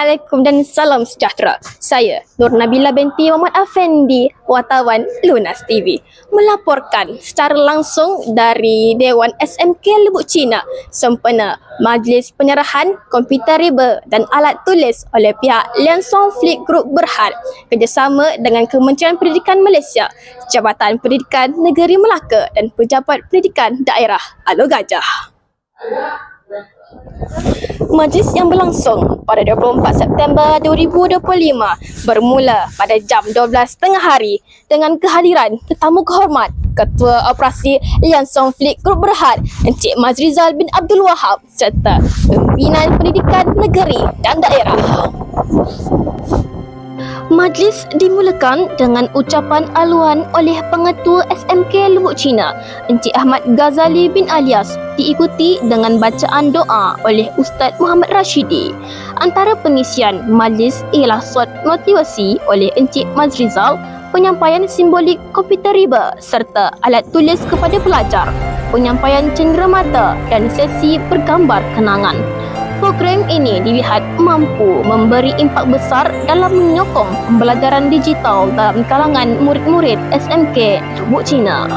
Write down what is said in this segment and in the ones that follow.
Assalamualaikum dan salam sejahtera. Saya Nur Nabila binti Muhammad Afendi, wartawan Lunas TV, melaporkan secara langsung dari Dewan SMK Lubuk Cina sempena Majlis Penyerahan Komputer Riba dan Alat Tulis oleh pihak Lian Song Fleet Group Berhad kerjasama dengan Kementerian Pendidikan Malaysia, Jabatan Pendidikan Negeri Melaka dan Pejabat Pendidikan Daerah Alo Gajah. Majlis yang berlangsung pada 24 September 2025 bermula pada jam 12.30 hari dengan kehadiran tetamu kehormat Ketua Operasi Lian Song Fleet Group Berhad Encik Mazrizal bin Abdul Wahab serta Pimpinan Pendidikan Negeri dan Daerah. Majlis dimulakan dengan ucapan aluan oleh Pengetua SMK Lubuk Cina, Encik Ahmad Ghazali bin Alias, diikuti dengan bacaan doa oleh Ustaz Muhammad Rashidi. Antara pengisian majlis ialah suat motivasi oleh Encik Mazrizal, penyampaian simbolik komputer riba serta alat tulis kepada pelajar, penyampaian cenderamata dan sesi bergambar kenangan. Program ini dilihat mampu memberi impak besar dalam menyokong pembelajaran digital dalam kalangan murid-murid SMK Lubuk Cina.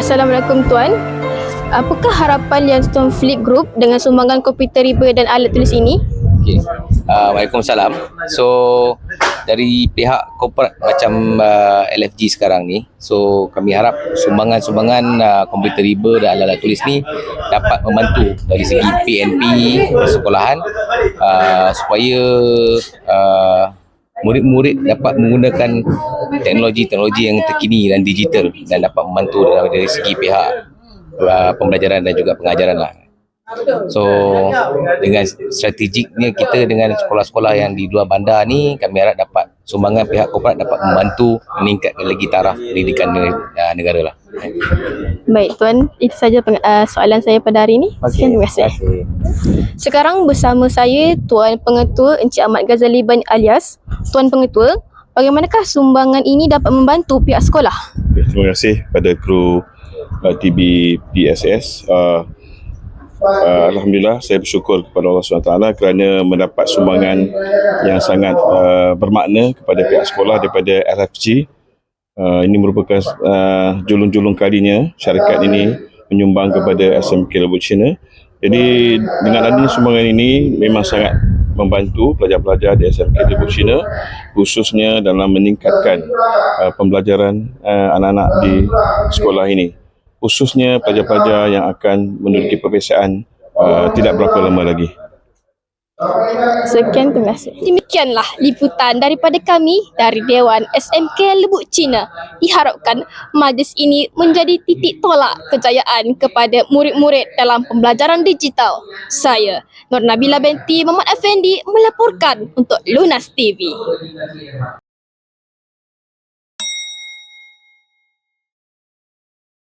Assalamualaikum Tuan. Apakah harapan Lian Stone Fleet Group dengan sumbangan komputer riba dan alat tulis ini? Okay. Uh, Waalaikumsalam. So dari pihak korporat macam uh, LFG sekarang ni, so kami harap sumbangan-sumbangan uh, komputer riba dan alat-alat tulis ni dapat membantu dari segi PNP sekolahan uh, supaya uh, murid-murid dapat menggunakan teknologi-teknologi yang terkini dan digital dan dapat membantu dari segi pihak uh, pembelajaran dan juga pengajaran lah. So dengan strategiknya kita dengan sekolah-sekolah yang di luar bandar ni kami harap dapat sumbangan pihak korporat dapat membantu meningkatkan lagi taraf pendidikan uh, negara lah. Baik Tuan, itu saja peng- uh, soalan saya pada hari ini. Sekian terima kasih. Sekarang bersama saya Tuan Pengetua Encik Ahmad Ghazali bin Alias. Tuan Pengetua, bagaimanakah sumbangan ini dapat membantu pihak sekolah? Okay, terima kasih pada kru uh, TB PSS. Uh, uh, Alhamdulillah saya bersyukur kepada Allah SWT kerana mendapat sumbangan yang sangat uh, bermakna kepada pihak sekolah daripada LFG. Uh, ini merupakan uh, julung-julung kalinya syarikat ini menyumbang kepada SMK Lubuk Cina. Jadi dengan adanya sumbangan ini memang sangat membantu pelajar-pelajar di SMK Lubuk Cina khususnya dalam meningkatkan uh, pembelajaran uh, anak-anak di sekolah ini khususnya pelajar-pelajar yang akan menduduki peperiksaan uh, tidak berapa lama lagi. Sekian terima kasih. Demikianlah liputan daripada kami dari Dewan SMK Lubuk Cina. Diharapkan majlis ini menjadi titik tolak kejayaan kepada murid-murid dalam pembelajaran digital. Saya Nur Nabila binti Muhammad Effendi melaporkan untuk Lunas TV.